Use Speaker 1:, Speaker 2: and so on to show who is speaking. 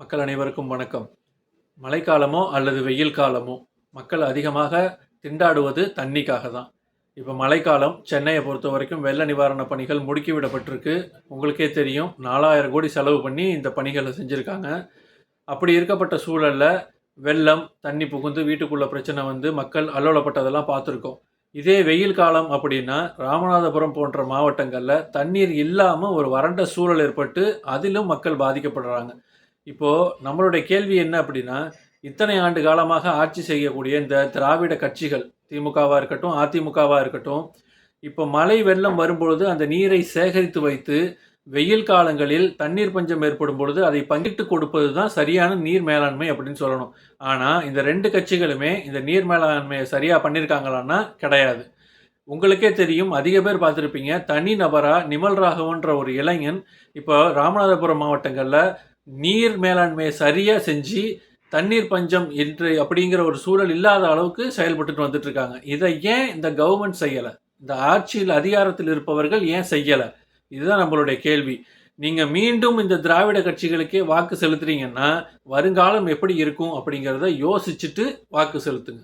Speaker 1: மக்கள் அனைவருக்கும் வணக்கம். மழைக்காலமோ அல்லது வெயில் காலமோ மக்கள் அதிகமாக திண்டாடுவது தண்ணிக்காக தான் இப்போ மழைக்காலம் சென்னையை பொறுத்த வரைக்கும் வெள்ள நிவாரண பணிகள் முடுக்கிவிடப்பட்டிருக்கு. உங்களுக்கே தெரியும் நாலாயிரம் கோடி செலவு பண்ணி இந்த பணிகளை செஞ்சுருக்காங்க. அப்படி இருக்கப்பட்ட சூழலில் வெள்ளம் தண்ணி புகுந்து வீட்டுக்குள்ள பிரச்சனை வந்து மக்கள் அல்லோலப்பட்டதெல்லாம் பார்த்துருக்கோம். இதே வெயில் காலம் அப்படின்னா ராமநாதபுரம் போன்ற மாவட்டங்களில் தண்ணீர் இல்லாமல் ஒரு வறண்ட சூழல் ஏற்பட்டு அதிலும் மக்கள் பாதிக்கப்படுறாங்க. இப்போது நம்மளுடைய கேள்வி என்ன அப்படின்னா இத்தனை ஆண்டு காலமாக ஆட்சி செய்யக்கூடிய இந்த திராவிட கட்சிகள் திமுகவாக இருக்கட்டும் அதிமுகவாக இருக்கட்டும் இப்போ மழை வெள்ளம் வரும்பொழுது அந்த நீரை சேகரித்து வைத்து வெயில் காலங்களில் தண்ணீர் பஞ்சம் ஏற்படும் பொழுது அதை பங்கிட்டு கொடுப்பது தான் சரியான நீர் மேலாண்மை அப்படின்னு சொல்லணும். ஆனால் இந்த ரெண்டு கட்சிகளுமே இந்த நீர் மேலாண்மையை சரியாக பண்ணியிருக்காங்களான்னா கிடையாது. உங்களுக்கே தெரியும் அதிக பேர் பார்த்துருப்பீங்க தனி நபராக நிமல் ராகவன்ற ஒரு இளைஞன் இப்போ ராமநாதபுரம் மாவட்டங்களில் நீர் மேலாண்மையை சரியாக செஞ்சு தண்ணீர் பஞ்சம் என்று அப்படிங்கிற ஒரு சூழல் இல்லாத அளவுக்கு செயல்பட்டுட்டு வந்துட்டு இருக்காங்க இதை ஏன் இந்த கவர்மெண்ட் செய்யலை? இந்த ஆட்சியில் அதிகாரத்தில் இருப்பவர்கள் ஏன் செய்யலை? இதுதான் நம்மளுடைய கேள்வி. நீங்கள் மீண்டும் இந்த திராவிட கட்சிகளுக்கே வாக்கு செலுத்துறீங்கன்னா வருங்காலம் எப்படி இருக்கும் அப்படிங்கிறத யோசிச்சுட்டு வாக்கு செலுத்துங்க.